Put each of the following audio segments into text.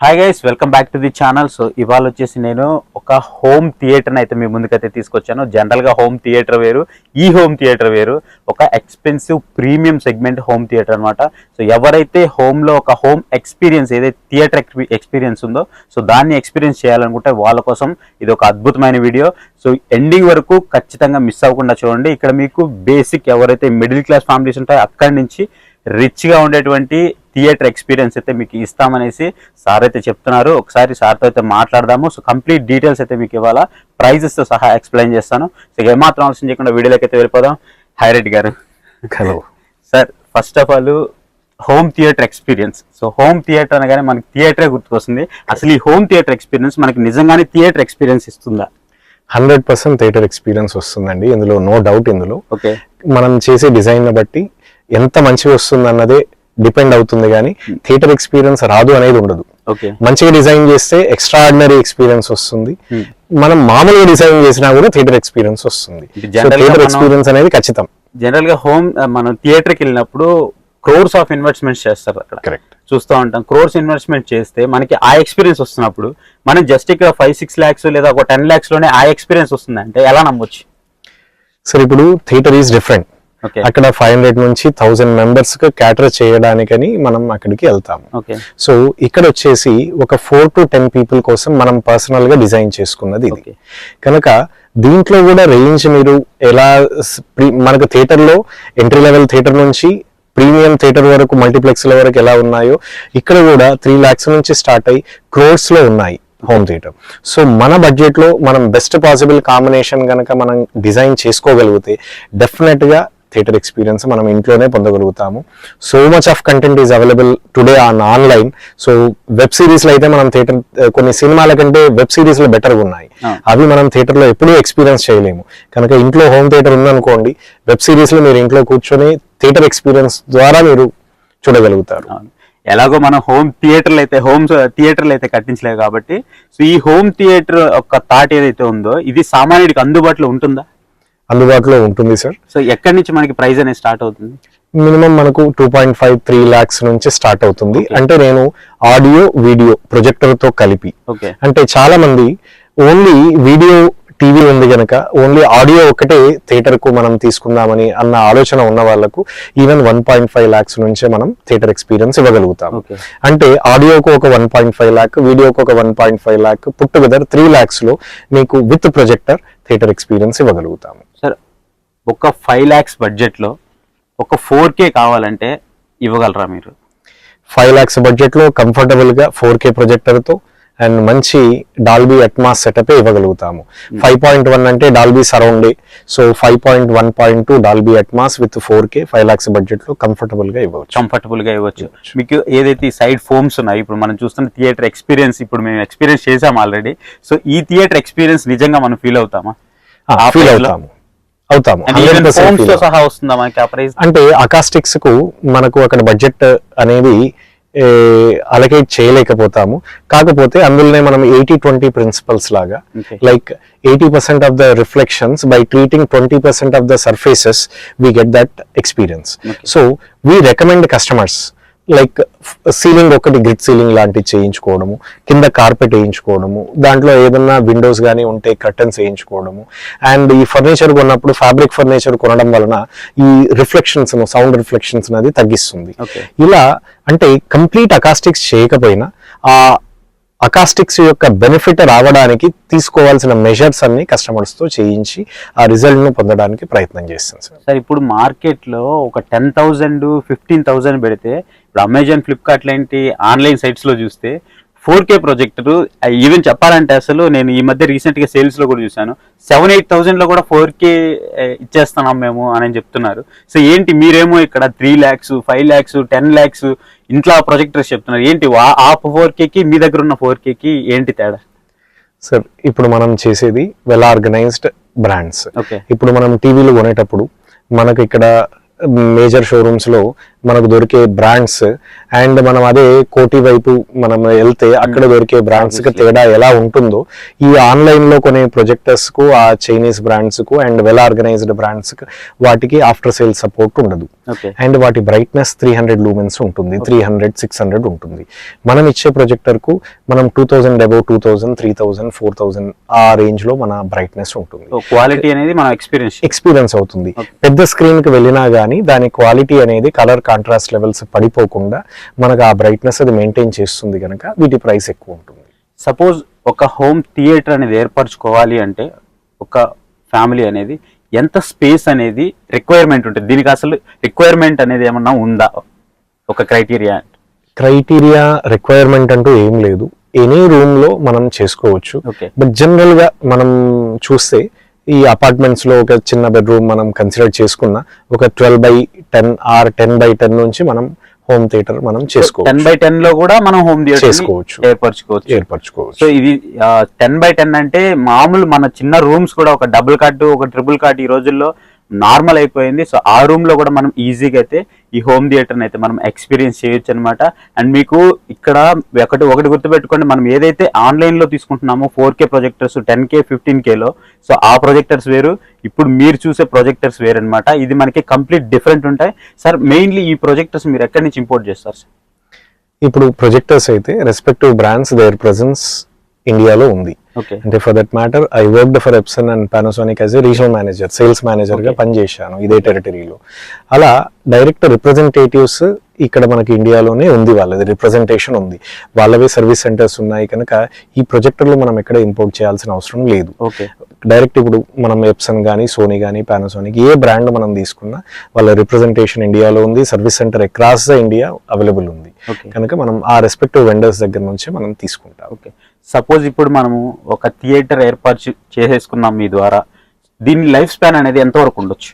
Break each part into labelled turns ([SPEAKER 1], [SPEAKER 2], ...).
[SPEAKER 1] Hi guys welcome back to the channel so ఇవాళ వచ్చేసి నేను ఒక హోమ్ థియేటర్ని అయితే మీ ముందుకైతే తీసుకొచ్చాను. జనరల్గా హోమ్ థియేటర్ వేరు ఈ హోమ్ థియేటర్ వేరు. ఒక expensive premium segment home theatre అనమాట సో ఎవరైతే హోమ్లో ఒక హోమ్ ఎక్స్పీరియన్స్ ఏదైతే థియేటర్ ఎక్స్పీరియన్స్ ఉందో సో దాన్ని ఎక్స్పీరియన్స్ చేయాలనుకుంటే వాళ్ళ కోసం ఇది ఒక అద్భుతమైన వీడియో సో ఎండింగ్ వరకు ఖచ్చితంగా మిస్ అవ్వకుండా చూడండి. ఇక్కడ మీకు బేసిక్ ఎవరైతే మిడిల్ క్లాస్ ఫ్యామిలీస్ ఉంటాయో అక్కడి నుంచి రిచ్గా ఉండేటువంటి థియేటర్ ఎక్స్పీరియన్స్ అయితే మీకు ఇస్తామనేసి సార్ అయితే చెప్తున్నారు. ఒకసారి సార్తో అయితే మాట్లాడదాము. సో కంప్లీట్ డీటెయిల్స్ అయితే మీకు ఇవాళ ప్రైజెస్తో సహా ఎక్స్ప్లెయిన్ చేస్తాను. సో ఏమాత్రం ఆలోచన చేయకుండా వీడియోలోకి అయితే వెళ్ళిపోదాం. హాయ్ రెడ్డి గారు.
[SPEAKER 2] Hello
[SPEAKER 1] sir first of all home theatre experience so home theatre అనగానే మనకి థియేటరే గుర్తుకొస్తుంది? అసలు ఈ హోమ్ థియేటర్ ఎక్స్పీరియన్స్ మనకి నిజంగానే థియేటర్ ఎక్స్పీరియన్స్ ఇస్తుందా?
[SPEAKER 2] హండ్రెడ్ పర్సెంట్ థియేటర్ ఎక్స్పీరియన్స్ వస్తుందండి. ఇందులో నో డౌట్ ఇందులో.
[SPEAKER 1] ఓకే
[SPEAKER 2] మనం చేసే డిజైన్ బట్టి ఎంత మంచిగా వస్తుంది అన్నదే డిపెండ్ అవుతుంది కానీ థియేటర్ ఎక్స్పీరియన్స్ రాదు అనేది ఉండదు.
[SPEAKER 1] ఓకే.
[SPEAKER 2] మంచిగా డిజైన్ చేస్తే ఎక్స్ట్రా ఆర్డినరీ ఎక్స్పీరియన్స్ వస్తుంది.
[SPEAKER 1] Hmm.
[SPEAKER 2] మనం మామూలుగా డిజైన్ చేసినా కూడా థియేటర్ ఎక్స్పీరియన్స్ వస్తుంది. థియేటర్ ఎక్స్పీరియన్స్ అనేది ఖచ్చితం.
[SPEAKER 1] జనరల్గా హోమ్ మనం థియేటర్కి వెళ్ళినప్పుడు క్రోర్స్ ఆఫ్ ఇన్వెస్ట్మెంట్స్ చేస్తారు అక్కడ.
[SPEAKER 2] కరెక్ట్
[SPEAKER 1] చూస్తూ ఉంటాం. క్రోర్స్ ఇన్వెస్ట్మెంట్ చేస్తే మనకి ఆ ఎక్స్పీరియన్స్ వస్తున్నప్పుడు మనం జస్ట్ ఇక్కడ ఫైవ్ సిక్స్ ల్యాక్స్ లేదా ఒక టెన్ ల్యాక్స్లోనే ఆ ఎక్స్పీరియన్స్ వస్తుంది అంటే ఎలా నమ్మొచ్చు?
[SPEAKER 2] సరే ఇప్పుడు థియేటర్ ఈజ్ డిఫరెంట్ అక్కడ ఫైవ్ హండ్రెడ్ నుంచి థౌసండ్ మెంబర్స్కి క్యాటర్ చేయడానికని మనం అక్కడికి వెళ్తాము. సో ఇక్కడ వచ్చేసి ఒక ఫోర్ టు టెన్ పీపుల్ కోసం మనం పర్సనల్గా డిజైన్ చేసుకున్నది ఇది. కనుక దీంట్లో కూడా రేంజ్ మీరు ఎలా మనకు థియేటర్లో ఎంట్రీ లెవెల్ థియేటర్ నుంచి ప్రీమియం థియేటర్ వరకు మల్టీప్లెక్స్ల వరకు ఎలా ఉన్నాయో ఇక్కడ కూడా త్రీ లాక్స్ నుంచి స్టార్ట్ అయ్యి క్రోర్స్లో ఉన్నాయి హోమ్ థియేటర్ సో మన బడ్జెట్లో మనం బెస్ట్ పాసిబుల్ కాంబినేషన్ గనక మనం డిజైన్ చేసుకోగలిగితే డెఫినెట్గా థియేటర్ ఎక్స్పీరియన్స్ మనం ఇంట్లోనే పొందగలుగుతాము. So much of content is available today on online so web సిరీస్లో అయితే మనం థియేటర్ కొన్ని సినిమాల కంటే వెబ్ సిరీస్లో బెటర్ ఉన్నాయి. అవి మనం థియేటర్లో ఎప్పుడూ ఎక్స్పీరియన్స్ చేయలేము. కనుక ఇంట్లో హోమ్ థియేటర్ ఉందనుకోండి వెబ్ సిరీస్లో మీరు ఇంట్లో కూర్చొని థియేటర్ ఎక్స్పీరియన్స్ ద్వారా మీరు చూడగలుగుతారు.
[SPEAKER 1] ఎలాగో మనం హోమ్ థియేటర్లు అయితే హోమ్ థియేటర్లు అయితే కట్టించలేవు కాబట్టి సో ఈ హోమ్ థియేటర్ ఒక థాట్ ఏదైతే ఉందో ఇది సామాన్యుడికి అందుబాటులో ఉంటుందా?
[SPEAKER 2] అందుబాటులో ఉంటుంది సార్
[SPEAKER 1] సో ఎక్కడి నుంచి మనకి ప్రైస్ అనేది స్టార్ట్ అవుతుంది?
[SPEAKER 2] మినిమం మనకు two point five three lakhs నుంచి స్టార్ట్ అవుతుంది. అంటే నేను ఆడియో వీడియో ప్రొజెక్టర్తో కలిపి.
[SPEAKER 1] ఓకే
[SPEAKER 2] అంటే చాలా మంది ఓన్లీ వీడియో టీవీ ఉంది గనక ఓన్లీ ఆడియో ఒకటే థియేటర్కు మనం తీసుకుందామని అన్న ఆలోచన ఉన్న వాళ్ళకు even one point five lakhs నుంచే మనం థియేటర్ ఎక్స్పీరియన్స్ ఇవ్వగలుగుతాం అంటే ఆడియోకు ఒక వన్ పాయింట్ ఫైవ్ ల్యాక్ వీడియోకి ఒక one point five lakh put together three ల్యాక్స్లో మీకు విత్ ప్రొజెక్టర్ థియేటర్ ఎక్స్పీరియన్స్ ఇవ్వగలుగుతాము.
[SPEAKER 1] ఒక ఫైవ్ ల్యాక్స్ బడ్జెట్లో ఒక ఫోర్ కే కావాలంటే ఇవ్వగలరా మీరు?
[SPEAKER 2] ఫైవ్ ల్యాక్స్ బడ్జెట్లో కంఫర్టబుల్గా ఫోర్ కే ప్రొజెక్టర్తో అండ్ మంచి డాల్బీ అట్మాస్ సెటప్ ఇవ్వగలుగుతాము ఫైవ్ పాయింట్ వన్ అంటే Dolby surround so five point one point two Dolby Atmos with four K five lakhs బడ్జెట్లో కంఫర్టబుల్గా ఇవ్వచ్చు.
[SPEAKER 1] కంఫర్టబుల్గా ఇవ్వచ్చు. మీకు ఏదైతే ఈ సైడ్ ఫోమ్స్ ఉన్నాయి ఇప్పుడు మనం చూస్తున్న థియేటర్ ఎక్స్పీరియన్స్ ఇప్పుడు మేము ఎక్స్పీరియన్స్ చేసాం ఆల్రెడీ సో ఈ థియేటర్ ఎక్స్పీరియన్స్ నిజంగా మనం ఫీల్ అవుతామా? ఆ
[SPEAKER 2] ఫీల్? అవుతాము. అవుతాము.
[SPEAKER 1] And even
[SPEAKER 2] 100%
[SPEAKER 1] phones
[SPEAKER 2] feel
[SPEAKER 1] తో
[SPEAKER 2] అవుతాము.
[SPEAKER 1] సహా వస్తుందా మనకి ఆ ప్రైస్?
[SPEAKER 2] అంటే అకాస్టిక్స్కు మనకు అక్కడ బడ్జెట్ అనేది అలకేట్ చేయలేకపోతాము. కాకపోతే అందులోనే మనం ఎయిటీ ట్వంటీ ప్రిన్సిపల్స్ లాగా. Like eighty percent of the reflections by treating twenty percent of the surfaces we get that experience so we recommend customers like ceiling ఒకటి గ్రిడ్ సీలింగ్ లాంటివి చేయించుకోవడము కింద కార్పెట్ వేయించుకోవడము దాంట్లో ఏదన్నా విండోస్ కానీ ఉంటే కర్టన్స్ వేయించుకోవడము అండ్ ఈ ఫర్నిచర్ కొన్నప్పుడు ఫ్యాబ్రిక్ ఫర్నిచర్ కొనడం వలన ఈ రిఫ్లెక్షన్స్ సౌండ్ రిఫ్లెక్షన్స్ అనేది తగ్గిస్తుంది. ఇలా అంటే కంప్లీట్ అకాస్టిక్స్ చేయకపోయినా ఆ అకాస్టిక్స్ యొక్క బెనిఫిట్ రావడానికి తీసుకోవాల్సిన మెజర్స్ అన్ని కస్టమర్స్తో చేయించి ఆ రిజల్ట్ను పొందడానికి ప్రయత్నం చేస్తాం సార్.
[SPEAKER 1] సార్ ఇప్పుడు మార్కెట్లో ఒక టెన్ థౌసండ్ ఫిఫ్టీన్ థౌసండ్ పెడితే ఇప్పుడు అమెజాన్ ఫ్లిప్కార్ట్ లాంటి ఆన్లైన్ సైట్స్లో చూస్తే ఫోర్ కే ప్రొజెక్టర్ ఈవెన్ చెప్పాలంటే అసలు నేను ఈ మధ్య రీసెంట్గా సేల్స్లో కూడా చూసాను సెవెన్ ఎయిట్ థౌసండ్లో కూడా ఫోర్ కే ఇచ్చేస్తున్నాం మేము అని చెప్తున్నారు. సో ఏంటి మీరేమో ఇక్కడ three lakhs five lakhs ten lakhs ఇంట్లో ప్రొజెక్టర్స్ చెప్తున్నారు. ఏంటి ఆ ఫోర్కి మీ దగ్గర ఉన్న ఫోర్కి ఏంటి తేడా?
[SPEAKER 2] సార్ ఇప్పుడు మనం చేసేది వెల్ ఆర్గనైజ్డ్ బ్రాండ్స్
[SPEAKER 1] ఓకే.
[SPEAKER 2] ఇప్పుడు మనం టీవీలు కొనేటప్పుడు మనకు ఇక్కడ మేజర్ షోరూమ్స్లో మనకు దొరికే బ్రాండ్స్ అండ్ మనం అదే కోటి వైపు మనం వెళ్తే అక్కడ దొరికే బ్రాండ్స్కి తేడా ఎలా ఉంటుందో ఈ ఆన్లైన్లో కొనే ప్రొజెక్టర్స్కు ఆ చైనీస్ బ్రాండ్స్కు అండ్ వెల్ ఆర్గనైజ్డ్ బ్రాండ్స్కు వాటికి ఆఫ్టర్ సేల్ సపోర్ట్ ఉండదు. అండ్ వాటి బ్రైట్నెస్ త్రీ హండ్రెడ్ లూమెన్స్ ఉంటుంది. త్రీ హండ్రెడ్ సిక్స్ హండ్రెడ్ ఉంటుంది. మనం ఇచ్చే ప్రొజెక్టర్కు మనం two thousand above two thousand three thousand four thousand ఆ రేంజ్లో మన బ్రైట్నెస్ ఉంటుంది.
[SPEAKER 1] క్వాలిటీ అనేది మనం ఎక్స్పీరియన్స్
[SPEAKER 2] ఎక్స్పీరియన్స్ అవుతుంది. పెద్ద స్క్రీన్కి వెళ్ళినా గానీ దాని క్వాలిటీ అనేది కలర్ కాంట్రాస్ట్ లెవెల్స్ పడిపోకుండా మనకు ఆ బ్రైట్నెస్ అది మెయింటైన్ చేస్తుంది కనుక వీటి ప్రైస్ ఎక్కువ ఉంటుంది.
[SPEAKER 1] సపోజ్ ఒక హోమ్ థియేటర్ అనేది ఏర్పరచుకోవాలి అంటే ఒక ఫ్యామిలీ అనేది ఎంత స్పేస్ అనేది రిక్వైర్మెంట్ ఉంటుంది? దీనికి అసలు రిక్వైర్మెంట్ అనేది ఏమన్నా ఉందా? ఒక క్రైటీరియా
[SPEAKER 2] క్రైటీరియా రిక్వైర్మెంట్ అంటూ ఏం లేదు. ఎనీ రూమ్లో మనం చేసుకోవచ్చు. బట్ జనరల్గా మనం చూస్తే ఈ అపార్ట్మెంట్స్లో ఒక చిన్న బెడ్రూమ్ మనం కన్సిడర్ చేసుకున్న ఒక twelve by ten or ten by ten నుంచి మనం హోమ్ థియేటర్ మనం
[SPEAKER 1] టెన్
[SPEAKER 2] చేసుకోవచ్చు
[SPEAKER 1] బై టెన్లో కూడా మనం హోమ్ థియేటర్
[SPEAKER 2] చేసుకోవచ్చు.
[SPEAKER 1] ఏర్పరచుకోవచ్చు.
[SPEAKER 2] ఏర్పరచుకోవచ్చు.
[SPEAKER 1] సో ఇది టెన్ బై టెన్ అంటే మామూలు మన చిన్న రూమ్స్ కూడా ఒక డబుల్ కాట్ ఒక ట్రిపుల్ కాట్ ఈ రోజుల్లో నార్మల్ అయిపోయింది. సో ఆ రూమ్లో కూడా మనం ఈజీగా అయితే ఈ హోమ్ థియేటర్ని అయితే మనం ఎక్స్పీరియన్స్ చేయొచ్చు అనమాట అండ్ మీకు ఇక్కడ ఒకటి ఒకటి గుర్తుపెట్టుకోండి. మనం ఏదైతే ఆన్లైన్లో తీసుకుంటున్నామో four K projectors ten K fifteen Khelo so ఆ ప్రొజెక్టర్స్ వేరు. ఇప్పుడు మీరు చూసే ప్రొజెక్టర్స్ వేరు అనమాట ఇది మనకి కంప్లీట్ డిఫరెంట్ ఉంటాయి. సార్ మెయిన్లీ ఈ ప్రొజెక్టర్స్ మీరు ఎక్కడి నుంచి ఇంపోర్ట్ చేస్తారు సార్?
[SPEAKER 2] ఇప్పుడు ప్రొజెక్టర్స్ అయితే రెస్పెక్టివ్ బ్రాండ్స్ దేర్ ప్రజెన్స్ ఇండియాలో ఉంది. అంటే for that matter I worked for Epson and Panasonic as a regional manager sales
[SPEAKER 1] మేనేజర్గా.
[SPEAKER 2] పనిచేశాను ఇదే టెరిటరీలో అలా డైరెక్ట్ రిప్రజెంటేటివ్స్ ఇక్కడ మనకి ఇండియాలోనే ఉంది వాళ్ళది రిప్రజెంటేషన్ ఉంది. వాళ్ళవే సర్వీస్ సెంటర్స్ ఉన్నాయి కనుక ఈ ప్రొజెక్టర్లు మనం ఎక్కడ ఇంపోర్ట్ చేయాల్సిన అవసరం లేదు.
[SPEAKER 1] ఓకే
[SPEAKER 2] డైరెక్ట్ ఇప్పుడు మనం ఎప్సన్ కానీ సోనీ కానీ పానాసోనిక్ ఏ బ్రాండ్ మనం తీసుకున్నా వాళ్ళ రిప్రజెంటేషన్ ఇండియాలో ఉంది service centre across the India available ఉంది. కనుక మనం ఆ రెస్పెక్టివ్ వెండర్స్ దగ్గర నుంచి మనం తీసుకుంటాం.
[SPEAKER 1] ఓకే సపోజ్ ఇప్పుడు మనము ఒక థియేటర్ ఏర్పాటు చేసేసుకున్నాం మీ ద్వారా. దీని లైఫ్ స్పాన్ అనేది ఎంతవరకు ఉండొచ్చు?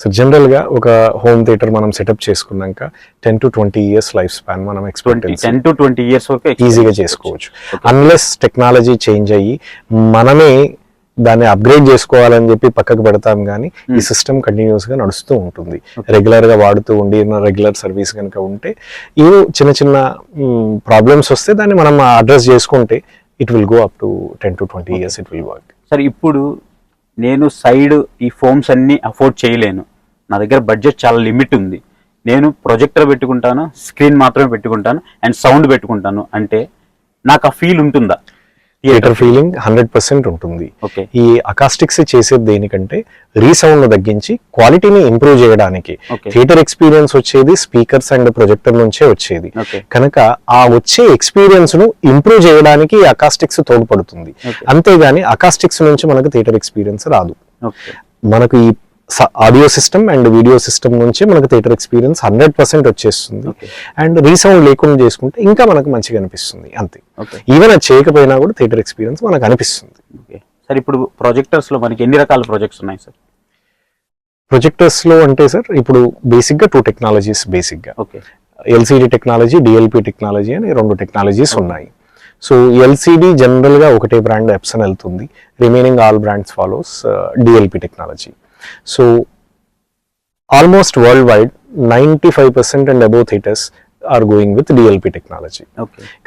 [SPEAKER 2] సో జనరల్గా ఒక హోమ్ థియేటర్ మనం సెటప్ చేసుకున్నాక ten to twenty years life span మనం expect
[SPEAKER 1] ten to twenty years వరకు
[SPEAKER 2] ఈజీగా చేసుకోవచ్చు. అన్లెస్ టెక్నాలజీ చేంజ్ అయ్యి మనమే దాన్ని అప్గ్రేడ్ చేసుకోవాలని చెప్పి పక్కకు పెడతాం కానీ ఈ సిస్టమ్ కంటిన్యూస్గా నడుస్తూ ఉంటుంది. రెగ్యులర్గా వాడుతూ ఉండి రెగ్యులర్ సర్వీస్ కనుక ఉంటే ఈ చిన్న చిన్న ప్రాబ్లమ్స్ వస్తే దాన్ని మనం అడ్రస్ చేసుకుంటే it will go up to ten to twenty years it will work
[SPEAKER 1] సరే ఇప్పుడు నేను సైడ్ ఈ ఫోమ్స్ అన్ని అఫోర్డ్ చేయలేను. నా దగ్గర బడ్జెట్ చాలా లిమిట్ ఉంది. నేను ప్రొజెక్టర్ పెట్టుకుంటాను స్క్రీన్ మాత్రమే పెట్టుకుంటాను అండ్ సౌండ్ పెట్టుకుంటాను. అంటే నాకు ఆ ఫీల్ ఉంటుందా?
[SPEAKER 2] థియేటర్ ఫీలింగ్ హండ్రెడ్ పర్సెంట్ ఉంటుంది. ఈ అకాస్టిక్స్ చేసేది దేనికంటే రీసౌండ్ తగ్గించి క్వాలిటీని ఇంప్రూవ్ చేయడానికి. థియేటర్ ఎక్స్పీరియన్స్ వచ్చేది స్పీకర్స్ అండ్ ప్రొజెక్టర్ నుంచే వచ్చేది. కనుక ఆ వచ్చే ఎక్స్పీరియన్స్ను ఇంప్రూవ్ చేయడానికి అకాస్టిక్స్ తోడ్పడుతుంది. అంతేగాని అకాస్టిక్స్ నుంచి మనకు థియేటర్ ఎక్స్పీరియన్స్ రాదు. మనకు ఈ audio system and video system నుంచి మనకు థియేటర్ ఎక్స్పీరియన్స్ హండ్రెడ్ పర్సెంట్ వచ్చేస్తుంది. అండ్ రీసౌండ్ లేకుండా చేసుకుంటే ఇంకా మనకు మంచిగా అనిపిస్తుంది. అంతే. ఈవెన్ అది చేయకపోయినా కూడా థియేటర్ ఎక్స్పీరియన్స్ మనకు అనిపిస్తుంది.
[SPEAKER 1] సార్ ఇప్పుడు ప్రొజెక్టర్స్లో మనకి ఎన్ని రకాల ప్రాజెక్ట్స్ ఉన్నాయి సార్
[SPEAKER 2] ప్రొజెక్టర్స్లో అంటే సార్ ఇప్పుడు బేసిక్గా టూ టెక్నాలజీస్ బేసిక్గా.
[SPEAKER 1] Okay
[SPEAKER 2] LCD technology DLP technology అని రెండు టెక్నాలజీస్ ఉన్నాయి. సో ఎల్సిడి జనరల్గా ఒకటే బ్రాండ్ ఎప్సన్ వెళ్తుంది. Remaining all brands follows DLP technology so almost worldwide ninety five percent and above theatres are going with DLP technology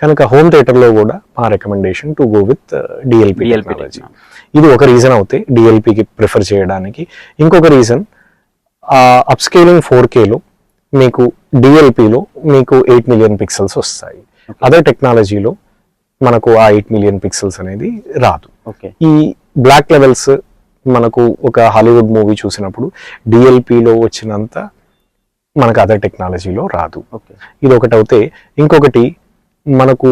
[SPEAKER 2] కనుక home థియేటర్లో కూడా మా recommendation to go with DLP technology ఇది ఒక reason అవుతే డిఎల్పికి ప్రిఫర్ చేయడానికి. ఇంకొక రీజన్ అప్స్కేలింగ్ ఫోర్ కేలో మీకు డిఎల్పిలో మీకు ఎయిట్ మిలియన్ పిక్సెల్స్ వస్తాయి. అదే టెక్నాలజీలో మనకు ఆ ఎయిట్ మిలియన్ పిక్సెల్స్ అనేది రాదు.
[SPEAKER 1] ఓకే
[SPEAKER 2] ఈ బ్లాక్ లెవెల్స్ మనకు ఒక హాలీవుడ్ మూవీ చూసినప్పుడు డిఎల్పిలో వచ్చినంత మనకు అదే టెక్నాలజీలో రాదు.
[SPEAKER 1] ఓకే.
[SPEAKER 2] ఇది ఒకటి అవుతే ఇంకొకటి మనకు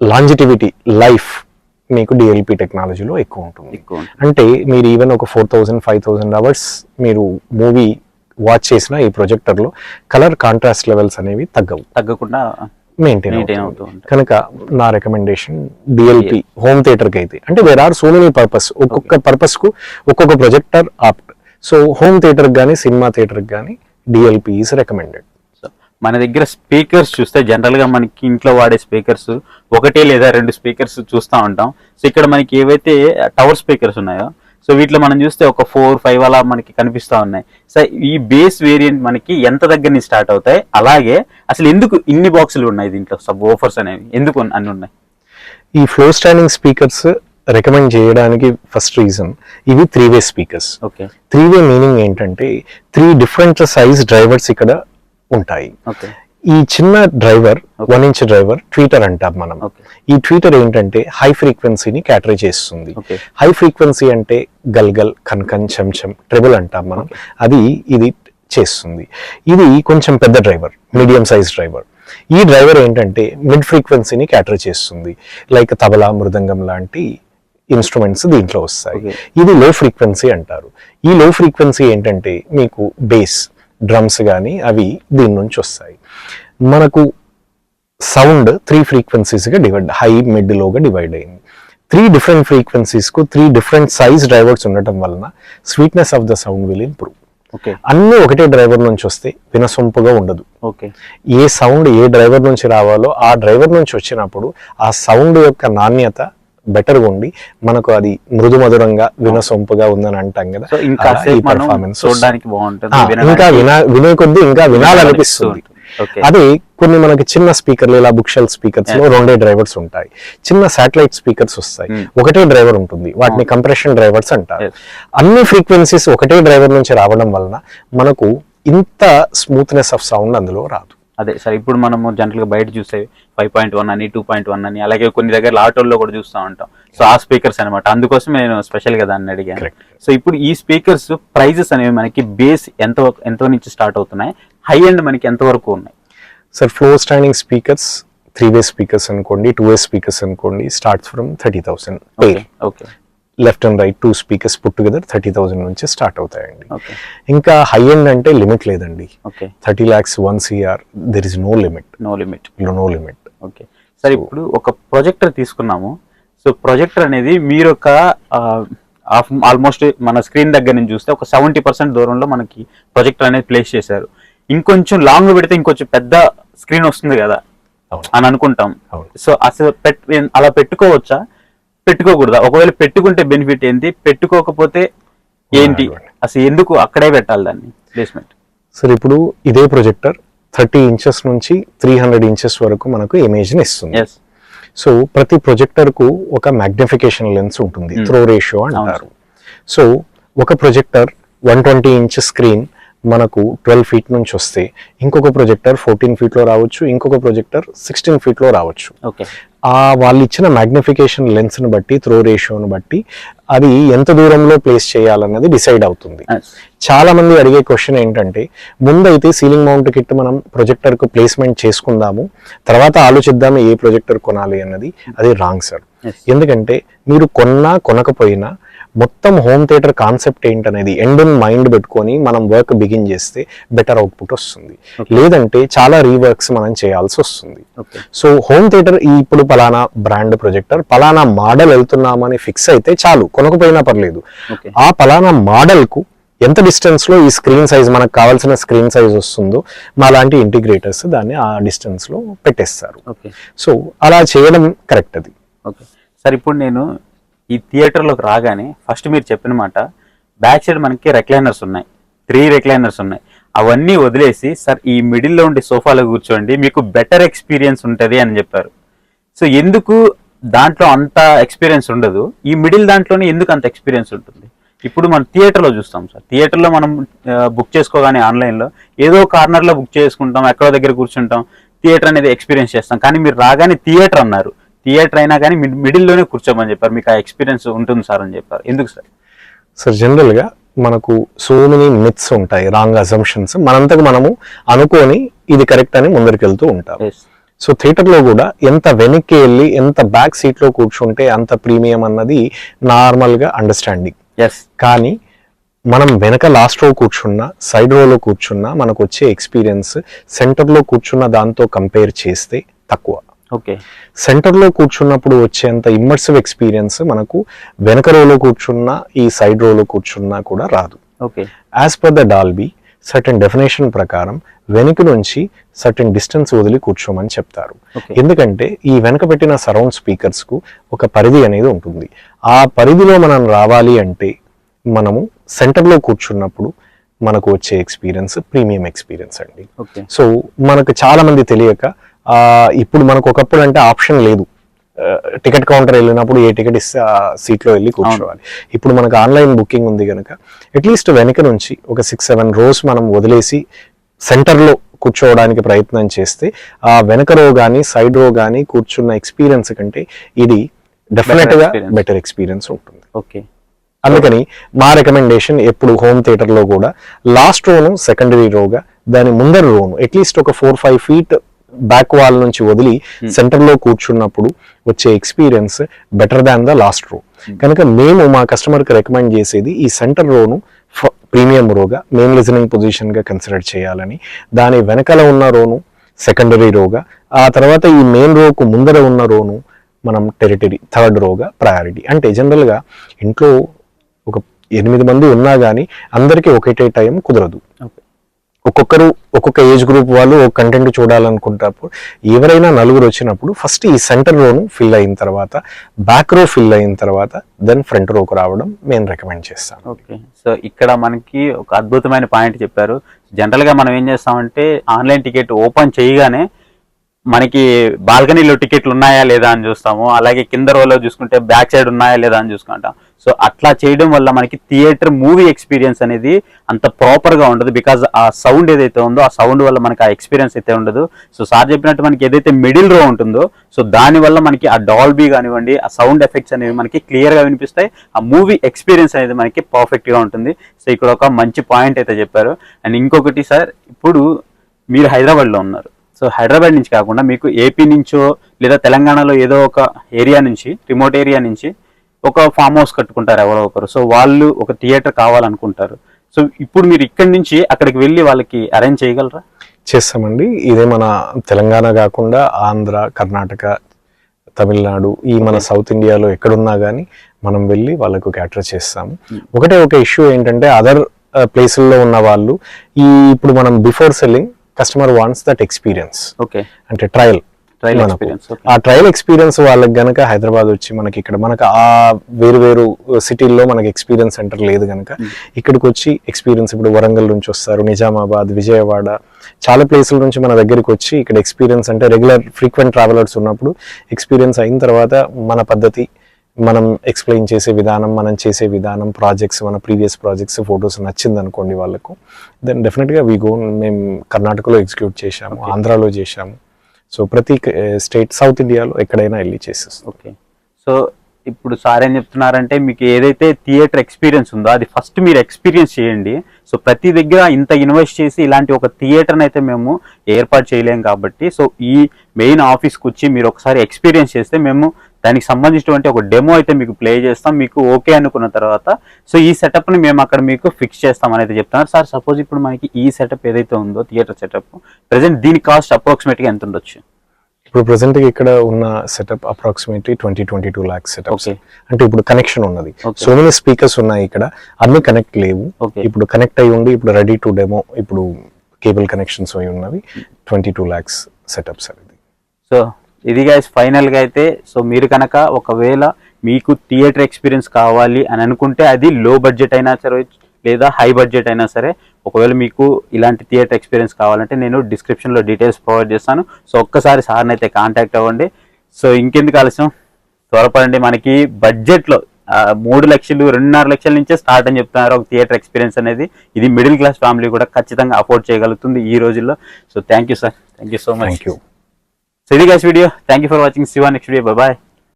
[SPEAKER 2] లాంజిటివిటీ లైఫ్ మీకు డిఎల్పి టెక్నాలజీలో ఎక్కువ ఉంటుంది
[SPEAKER 1] ఎక్కువ ఉంటుంది.
[SPEAKER 2] అంటే మీరు ఈవెన్ ఒక four thousand five thousand hours మీరు మూవీ వాచ్ చేసిన ఈ ప్రొజెక్టర్లో కలర్ కాంట్రాస్ట్ లెవెల్స్ అనేవి తగ్గవు.
[SPEAKER 1] తగ్గకుండా
[SPEAKER 2] మెయింటైన్
[SPEAKER 1] మెయింటైన్
[SPEAKER 2] అవుతుంది.
[SPEAKER 1] అవుతూ ఉంటాయి.
[SPEAKER 2] కనుక నా రికమెండేషన్ డిఎల్పి హోమ్ థియేటర్కి అయితే. అంటే where are so many purpose ఒక్కొక్క పర్పస్కు ఒక్కొక్క projector opt so home theatre కానీ సినిమా థియేటర్ కానీ డిఎల్పి ఈస్ రికమెండెడ్
[SPEAKER 1] సో మన దగ్గర స్పీకర్స్ చూస్తే జనరల్గా మనకి ఇంట్లో వాడే స్పీకర్స్ ఒకటే లేదా రెండు స్పీకర్స్ చూస్తూ ఉంటాం. సో ఇక్కడ మనకి ఏవైతే టవర్ స్పీకర్స్ ఉన్నాయో సో వీటిలో మనం చూస్తే ఒక ఫోర్ ఫైవ్ అలా మనకి కనిపిస్తా ఉన్నాయి. సో ఈ బేస్ వేరియంట్ మనకి ఎంత దగ్గర నుంచి స్టార్ట్ అవుతాయి? అలాగే అసలు ఎందుకు ఇన్ని బాక్సులు ఉన్నాయి దీంట్లో? సబ్ ఓఫర్స్ అనేవి ఎందుకు అన్ని ఉన్నాయి?
[SPEAKER 2] ఈ ఫ్లో స్టాండింగ్ స్పీకర్స్ రికమెండ్ చేయడానికి ఫస్ట్ రీజన్ ఇవి three way speakers
[SPEAKER 1] okay.
[SPEAKER 2] Three way meaning ఏంటంటే త్రీ డిఫరెంట్ సైజ్ డ్రైవర్స్ ఇక్కడ ఉంటాయి.
[SPEAKER 1] ఓకే.
[SPEAKER 2] ఈ చిన్న driver one inch driver tweeter అంటాం మనం. ఈ ట్వీటర్ ఏంటంటే హై ఫ్రీక్వెన్సీని క్యాటరీ చేస్తుంది. హై ఫ్రీక్వెన్సీ అంటే గల్గల్ కన్కన్ చెంచం ట్రిబుల్ అంటాం మనం. అది ఇది చేస్తుంది. ఇది కొంచెం పెద్ద డ్రైవర్ మీడియం సైజ్ డ్రైవర్ ఈ డ్రైవర్ ఏంటంటే మిడ్ ఫ్రీక్వెన్సీని క్యాటర్ చేస్తుంది. లైక్ తబలా మృదంగం లాంటి ఇన్స్ట్రుమెంట్స్ దీంట్లో వస్తాయి. ఇది లో ఫ్రీక్వెన్సీ అంటారు. ఈ లో ఫ్రీక్వెన్సీ ఏంటంటే మీకు బేస్ డ్రమ్స్ కానీ అవి దీని నుంచి వస్తాయి. మనకు సౌండ్ త్రీ ఫ్రీక్వెన్సీస్గా డివైడ్ హై మిడ్ లోగా డివైడ్ అయింది. త్రీ డిఫరెంట్ ఫ్రీక్వెన్సీస్కు త్రీ డిఫరెంట్ సైజ్ డ్రైవర్స్ ఉండటం వలన sweetness of the sound will improve
[SPEAKER 1] okay
[SPEAKER 2] అన్నీ ఒకటే డ్రైవర్ నుంచి వస్తే వినసొంపుగా ఉండదు.
[SPEAKER 1] ఓకే
[SPEAKER 2] ఏ సౌండ్ ఏ డ్రైవర్ నుంచి రావాలో ఆ డ్రైవర్ నుంచి వచ్చినప్పుడు ఆ సౌండ్ యొక్క నాణ్యత బెటర్గా ఉండి మనకు అది మృదు మధురంగా వినసొంపుగా ఉందని అంటాం కదా.
[SPEAKER 1] ఇంకా
[SPEAKER 2] వినా కొద్దీ ఇంకా వినాలనిపిస్తుంది. అదే కొన్ని మనకి చిన్న స్పీకర్లు ఇలా బుక్ షెల్ స్పీకర్స్లో రెండే డ్రైవర్స్ ఉంటాయి. చిన్న శాటిలైట్ స్పీకర్స్ వస్తాయి.
[SPEAKER 1] Hmm.
[SPEAKER 2] ఒకటే డ్రైవర్ ఉంటుంది. వాటిని కంప్రెషన్ డ్రైవర్స్ అంటారు. అన్ని ఫ్రీక్వెన్సీస్ ఒకటే డ్రైవర్ నుంచి రావడం వలన మనకు ఇంత స్మూత్నెస్ ఆఫ్ సౌండ్ అందులో రాదు.
[SPEAKER 1] అదే సరే ఇప్పుడు మనము జనరల్గా బయట చూసే ఫైవ్ పాయింట్ వన్ అని టూ పాయింట్ వన్ అని అలాగే కొన్ని దగ్గర ఆటోల్లో కూడా చూస్తూ ఉంటాం. సో ఆ స్పీకర్స్ అనమాట అందుకోసం నేను స్పెషల్గా దాన్ని అడిగాను. సో ఇప్పుడు ఈ స్పీకర్స్ ప్రైజెస్ అనేవి మనకి బేస్ ఎంత ఎంతో నుంచి స్టార్ట్ అవుతున్నాయి. హై ఎండ్ మనకి ఎంత వరకు ఉన్నాయి?
[SPEAKER 2] Sir floor standing speakers three way speakers అనుకోండి టూ వే స్పీకర్స్ అనుకోండి starts from thirty thousand
[SPEAKER 1] okay
[SPEAKER 2] left and right two speakers put together thirty thousand నుంచి స్టార్ట్ అవుతాయండి. ఇంకా హై ఎండ్ అంటే లిమిట్ లేదండి. Thirty lakhs one CR there is no limit
[SPEAKER 1] no limit
[SPEAKER 2] no limit
[SPEAKER 1] okay సరే ఇప్పుడు ఒక projector తీసుకున్నాము. So projector అనేది మీరు ఒక ఆల్మోస్ట్ మన స్క్రీన్ దగ్గర నుంచి చూస్తే ఒక సెవెంటీ పర్సెంట్ దూరంలో మనకి ప్రొజెక్టర్ అనేది ప్లేస్ చేశారు. ఇంకొంచెం లాంగ్ పెడితే ఇంకొంచెం పెద్ద స్క్రీన్ వస్తుంది కదా. అని అనుకుంటాం. సో అసలు అలా పెట్టుకోవచ్చా? పెట్టుకోకూడదా? ఒకవేళ పెట్టుకుంటే బెనిఫిట్ ఏంటి? పెట్టుకోకపోతే ఏంటి. అసలు ఎందుకు అక్కడే పెట్టాలి దాన్ని? ప్లేస్మెంట్
[SPEAKER 2] సార్ ఇప్పుడు ఇదే ప్రొజెక్టర్ థర్టీ ఇంచెస్ నుంచి త్రీ హండ్రెడ్ ఇంచెస్ వరకు మనకు ఇమేజ్ని ఇస్తుంది. సో ప్రతి ప్రొజెక్టర్కు ఒక మ్యాగ్నిఫికేషన్ లెన్స్ ఉంటుంది.
[SPEAKER 1] Hmm.
[SPEAKER 2] త్రో రేషియో అంటారు. సో ఒక projector one twenty inch screen మనకు ట్వెల్వ్ ఫీట్ నుంచి వస్తే ఇంకొక ప్రొజెక్టర్ ఫోర్టీన్ ఫీట్లో రావచ్చు ఇంకొక ప్రొజెక్టర్ సిక్స్టీన్ ఫీట్లో రావచ్చు.
[SPEAKER 1] ఓకే.
[SPEAKER 2] ఆ వాళ్ళు ఇచ్చిన మ్యాగ్నిఫికేషన్ లెన్స్ని బట్టి త్రో రేషియోని బట్టి అది ఎంత దూరంలో ప్లేస్ చేయాలన్నది డిసైడ్ అవుతుంది. చాలా మంది అడిగే క్వశ్చన్ ఏంటంటే ముందైతే సీలింగ్ మౌంట్ కిట్ మనం ప్రొజెక్టర్కు ప్లేస్మెంట్ చేసుకుందాము తర్వాత ఆలోచిద్దాము ఏ ప్రొజెక్టర్ కొనాలి అన్నది. అది రాంగ్ సార్. ఎందుకంటే మీరు కొన్నా కొనకపోయినా మొత్తం హోమ్ థియేటర్ కాన్సెప్ట్ ఏంటనేది ఎండ్ మైండ్ పెట్టుకొని మనం వర్క్ బిగిన్ చేస్తే బెటర్ అవుట్పుట్ వస్తుంది. లేదంటే చాలా రీవర్క్స్ మనం చేయాల్సి వస్తుంది. సో హోమ్ థియేటర్ ఈ ఇప్పుడు పలానా బ్రాండ్ ప్రొజెక్టర్ పలానా మోడల్ వెళ్తున్నామని ఫిక్స్ అయితే చాలు కొనకపోయినా పర్లేదు. ఆ పలానా మోడల్కు ఎంత డిస్టెన్స్లో ఈ స్క్రీన్ సైజ్ మనకు కావాల్సిన స్క్రీన్ సైజ్ వస్తుందో మా లాంటి ఇంటిగ్రేటర్స్ దాన్ని ఆ డిస్టెన్స్లో పెట్టేస్తారు సో అలా చేయడం కరెక్ట్ అది.
[SPEAKER 1] ఓకే. సార్ ఇప్పుడు నేను ఈ థియేటర్లోకి రాగానే ఫస్ట్ మీరు చెప్పిన మాట బ్యాక్ సైడ్ మనకి రెక్లైనర్స్ ఉన్నాయి. త్రీ రెక్లైనర్స్ ఉన్నాయి. అవన్నీ వదిలేసి సార్ ఈ మిడిల్లో ఉండే సోఫాలో కూర్చోండి మీకు బెటర్ ఎక్స్పీరియన్స్ ఉంటుంది అని చెప్పారు. సో ఎందుకు దాంట్లో అంత ఎక్స్పీరియన్స్ ఉండదు? ఈ మిడిల్ దాంట్లోనే ఎందుకు అంత ఎక్స్పీరియన్స్ ఉంటుంది? ఇప్పుడు మనం థియేటర్లో చూస్తాం సార్. థియేటర్లో మనం బుక్ చేసుకోగానే ఆన్లైన్లో ఏదో కార్నర్లో బుక్ చేసుకుంటాం ఎక్కడో దగ్గర కూర్చుంటాం థియేటర్ అనేది ఎక్స్పీరియన్స్ చేస్తాం. కానీ మీరు రాగానే థియేటర్ అన్నారు. థియేటర్ అయినా కానీ మిడిల్లోనే కూర్చోమని చెప్పారు. మీకు ఆ ఎక్స్పీరియన్స్ ఉంటుంది సార్ అని చెప్పారు. ఎందుకు సార్?
[SPEAKER 2] సార్ జనరల్గా మనకు సో మెనీ మిత్స్ ఉంటాయి రాంగ్ అజంప్షన్స్ మనంతకు మనము అనుకొని ఇది కరెక్ట్ అని ముందరికి ఉంటాం.
[SPEAKER 1] ఎస్
[SPEAKER 2] సో థియేటర్లో కూడా ఎంత వెనక్కి వెళ్ళి ఎంత బ్యాక్ సీట్లో కూర్చుంటే అంత ప్రీమియం అన్నది నార్మల్గా అండర్స్టాండింగ్
[SPEAKER 1] ఎస్
[SPEAKER 2] కానీ మనం వెనక లాస్ట్ రో కూర్చున్నా సైడ్ రోలో కూర్చున్నా మనకు వచ్చే ఎక్స్పీరియన్స్ సెంటర్లో కూర్చున్న దాంతో కంపేర్ చేస్తే తక్కువ.
[SPEAKER 1] ఓకే.
[SPEAKER 2] సెంటర్లో కూర్చున్నప్పుడు వచ్చేంత ఇమ్మర్సివ్ ఎక్స్పీరియన్స్ మనకు వెనక రోలో కూర్చున్నా ఈ సైడ్ రోలో కూర్చున్నా కూడా రాదు.
[SPEAKER 1] Okay.
[SPEAKER 2] As per the Dolby certain definition ప్రకారం వెనుక నుంచి సర్టన్ డిస్టెన్స్ వదిలి కూర్చోమని చెప్తారు. ఎందుకంటే ఈ వెనక పెట్టిన సరౌండ్ స్పీకర్స్కు ఒక పరిధి అనేది ఉంటుంది. ఆ పరిధిలో మనం రావాలి అంటే మనము సెంటర్లో కూర్చున్నప్పుడు మనకు వచ్చే ఎక్స్పీరియన్స్ ప్రీమియం ఎక్స్పీరియన్స్ అండి. సో మనకు చాలా మంది తెలియక ఇప్పుడు మనకు ఒకప్పుడు అంటే ఆప్షన్ లేదు. టికెట్ కౌంటర్ వెళ్ళినప్పుడు ఏ టికెట్ ఇస్తే ఆ సీట్లో వెళ్ళి కూర్చోవాలి. ఇప్పుడు మనకు ఆన్లైన్ బుకింగ్ ఉంది కనుక అట్లీస్ట్ వెనక నుంచి ఒక సిక్స్ సెవెన్ రోస్ మనం వదిలేసి సెంటర్లో కూర్చోవడానికి ప్రయత్నం చేస్తే ఆ వెనక రో కానీ సైడ్ రో కానీ కూర్చున్న ఎక్స్పీరియన్స్ కంటే ఇది డెఫినెట్గా. బెటర్ ఎక్స్పీరియన్స్ ఉంటుంది.
[SPEAKER 1] ఓకే.
[SPEAKER 2] అందుకని మా రికమెండేషన్ ఎప్పుడు హోమ్ థియేటర్లో కూడా లాస్ట్ రోను సెకండరీ రోగా దాని ముందర రోను అట్లీస్ట్ ఒక four five feet back wall నుంచి వదిలి సెంటర్లో కూర్చున్నప్పుడు వచ్చే experience better than the last row కనుక మేము మా కస్టమర్కి రికమెండ్ చేసేది ఈ సెంటర్ రోను ప్రీమియం రోగా మెయిన్ లిజనింగ్ పొజిషన్గా కన్సిడర్ చేయాలని. దాని వెనకాల ఉన్న రోను సెకండరీ రోగా ఆ తర్వాత ఈ మెయిన్ రోకు ముందర ఉన్న రోను మనం టెరిటరీ థర్డ్ రోగా ప్రయారిటీ అంటే జనరల్గా ఇంట్లో ఒక ఎనిమిది మంది ఉన్నా కానీ అందరికీ ఒకటే టైం కుదరదు. ఒక్కొక్కరు ఒక్కొక్క ఏజ్ గ్రూప్ వాళ్ళు ఒక కంటెంట్ చూడాలనుకుంటప్పుడు ఎవరైనా నలుగురు వచ్చినప్పుడు ఫస్ట్ ఈ సెంటర్ రోను ఫిల్ అయిన తర్వాత బ్యాక్ రో ఫిల్ అయిన తర్వాత దెన్ ఫ్రంట్ రోకు రావడం నేను రికమెండ్ చేస్తాను.
[SPEAKER 1] ఓకే. సో ఇక్కడ మనకి ఒక అద్భుతమైన పాయింట్ చెప్పారు. జనరల్గా మనం ఏం చేస్తామంటే ఆన్లైన్ టికెట్ ఓపెన్ చేయగానే మనకి బాల్కనీలో టికెట్లు ఉన్నాయా లేదా అని చూస్తాము. అలాగే కింద రోలో చూసుకుంటే బ్యాక్ సైడ్ ఉన్నాయా లేదా అని చూసుకుంటాం. సో అట్లా చేయడం వల్ల మనకి థియేటర్ మూవీ ఎక్స్పీరియన్స్ అనేది అంత ప్రాపర్గా ఉండదు బికాజ్ ఆ సౌండ్ ఏదైతే ఉందో ఆ సౌండ్ వల్ల మనకి ఆ ఎక్స్పీరియన్స్ అయితే ఉండదు. సో సార్ చెప్పినట్టు మనకి ఏదైతే మిడిల్ రో ఉంటుందో సో దానివల్ల మనకి ఆ డాల్బీ కానివ్వండి ఆ సౌండ్ ఎఫెక్ట్స్ అనేవి మనకి క్లియర్గా వినిపిస్తాయి. ఆ మూవీ ఎక్స్పీరియన్స్ అనేది మనకి పర్ఫెక్ట్గా ఉంటుంది. సో ఇక్కడ ఒక మంచి పాయింట్ అయితే చెప్పారు. అండ్ ఇంకొకటి సార్ ఇప్పుడు మీరు హైదరాబాద్లో ఉన్నారు. సో హైదరాబాద్ నుంచి కాకుండా మీకు ఏపీ నుంచో లేదా తెలంగాణలో ఏదో ఒక ఏరియా నుంచి రిమోట్ ఏరియా నుంచి ఒక ఫామ్ హౌస్ కట్టుకుంటారు ఎవరో ఒకరు. సో వాళ్ళు ఒక థియేటర్ కావాలనుకుంటారు. సో ఇప్పుడు మీరు ఇక్కడి నుంచి అక్కడికి వెళ్ళి వాళ్ళకి అరేంజ్ చేయగలరా?
[SPEAKER 2] చేస్తామండి. ఇదే మన తెలంగాణ కాకుండా ఆంధ్ర కర్ణాటక తమిళనాడు ఈ మన సౌత్ ఇండియాలో ఎక్కడున్నా కానీ మనం వెళ్ళి వాళ్ళకు క్యాటర్ చేస్తాము. ఒకటే ఒక ఇష్యూ ఏంటంటే అదర్ ప్లేసుల్లో ఉన్న వాళ్ళు ఈ ఇప్పుడు మనం before selling customer wants that experience.
[SPEAKER 1] Okay.
[SPEAKER 2] అంటే ట్రయల్.
[SPEAKER 1] ట్రైల్. ఎక్స్పీరియన్స్
[SPEAKER 2] ఆ ట్రయల్ ఎక్స్పీరియన్స్ వాళ్ళకి గనక హైదరాబాద్ వచ్చి మనకి ఇక్కడ మనకు ఆ వేరు వేరు సిటీల్లో మనకి ఎక్స్పీరియన్స్ సెంటర్ లేదు గనక ఇక్కడికి వచ్చి ఎక్స్పీరియన్స్ ఇప్పుడు వరంగల్ నుంచి వస్తారు నిజామాబాద్ విజయవాడ చాలా ప్లేసుల నుంచి మన దగ్గరికి వచ్చి ఇక్కడ ఎక్స్పీరియన్స్ అంటే రెగ్యులర్ ఫ్రీక్వెంట్ ట్రావెలర్స్ ఉన్నప్పుడు ఎక్స్పీరియన్స్ అయిన తర్వాత మన పద్ధతి మనం ఎక్స్ప్లెయిన్ చేసే విధానం మనం చేసే విధానం ప్రాజెక్ట్స్ మన ప్రీవియస్ ప్రాజెక్ట్స్ ఫొటోస్ నచ్చింది అనుకోండి వాళ్ళకు దెన్ డెఫినెట్గా వీ గో మేము కర్ణాటకలో ఎగ్జిక్యూట్ చేశాము ఆంధ్రాలో చేశాము. సో ప్రతి స్టేట్ సౌత్ ఇండియాలో ఎక్కడైనా వెళ్ళి చేసేస్తాం.
[SPEAKER 1] ఓకే. సో ఇప్పుడు సార్ ఏం చెప్తున్నారంటే మీకు ఏదైతే థియేటర్ ఎక్స్పీరియన్స్ ఉందో అది ఫస్ట్ మీరు ఎక్స్పీరియన్స్ చేయండి. సో ప్రతి దగ్గర ఇంత ఇన్వెస్ట్ చేసి ఇలాంటి ఒక థియేటర్ని అయితే మేము ఏర్పాటు చేయలేం కాబట్టి సో ఈ మెయిన్ ఆఫీస్కి వచ్చి మీరు ఒకసారి ఎక్స్పీరియన్స్ చేస్తే మేము దానికి సంబంధించినటువంటి ఒక డెమో అయితే మీకు ప్లే చేస్తాం. మీకు ఓకే అనుకున్న తర్వాత సో ఈ సెటప్ని మేము అక్కడ మీకు ఫిక్స్ చేస్తాం అనేది చెప్తున్నారు. సార్ సపోజ్ ఇప్పుడు మనకి ఈ సెటప్ ఏదైతే ఉందో థియేటర్ సెటప్ ప్రెసెంట్ దీని కాస్ట్ అప్రాక్సిమేట్గా ఎంత ఉండొచ్చు
[SPEAKER 2] ఇప్పుడు ప్రెసెంట్ ఇక్కడ ఉన్న setup approximately twenty twenty two lakhs setups. అంటే ఇప్పుడు కనెక్షన్ ఉన్నది. సో మెనీ స్పీకర్స్ ఉన్నాయి ఇక్కడ. అన్ని కనెక్ట్ లేవు. ఇప్పుడు కనెక్ట్ అయి ఉండి ఇప్పుడు రెడీ టు డెమో ఇప్పుడు కేబుల్ కనెక్షన్స్ అయి ఉన్నవి. ట్వంటీ టూ ల్యాక్స్ సెటప్స్ అనేది
[SPEAKER 1] సో ఇది గైస్ ఫైనల్గా అయితే సో మీరు కనుక ఒకవేళ మీకు థియేటర్ ఎక్స్పీరియన్స్ కావాలి అని అనుకుంటే అది లో బడ్జెట్ అయినా సరే లేదా హై బడ్జెట్ అయినా సరే ఒకవేళ మీకు ఇలాంటి థియేటర్ ఎక్స్పీరియన్స్ కావాలంటే నేను డిస్క్రిప్షన్లో డీటెయిల్స్ ప్రొవైడ్ చేస్తాను. సో ఒక్కసారి సార్ని అయితే కాంటాక్ట్ అవ్వండి. సో ఇంకెందుకు ఆలస్యం? త్వరపడండి మనకి బడ్జెట్లో మూడు లక్షలు రెండున్నర లక్షల నుంచే స్టార్ట్ అని చెప్తున్నారు ఒక థియేటర్ ఎక్స్పీరియన్స్ అనేది. ఇది మిడిల్ క్లాస్ ఫ్యామిలీ కూడా ఖచ్చితంగా అఫోర్డ్ చేయగలుగుతుంది ఈ రోజుల్లో. So thank you sir thank you so much
[SPEAKER 2] thank you
[SPEAKER 1] So, you guys video, thank you for watching. See you on next video. Bye-bye.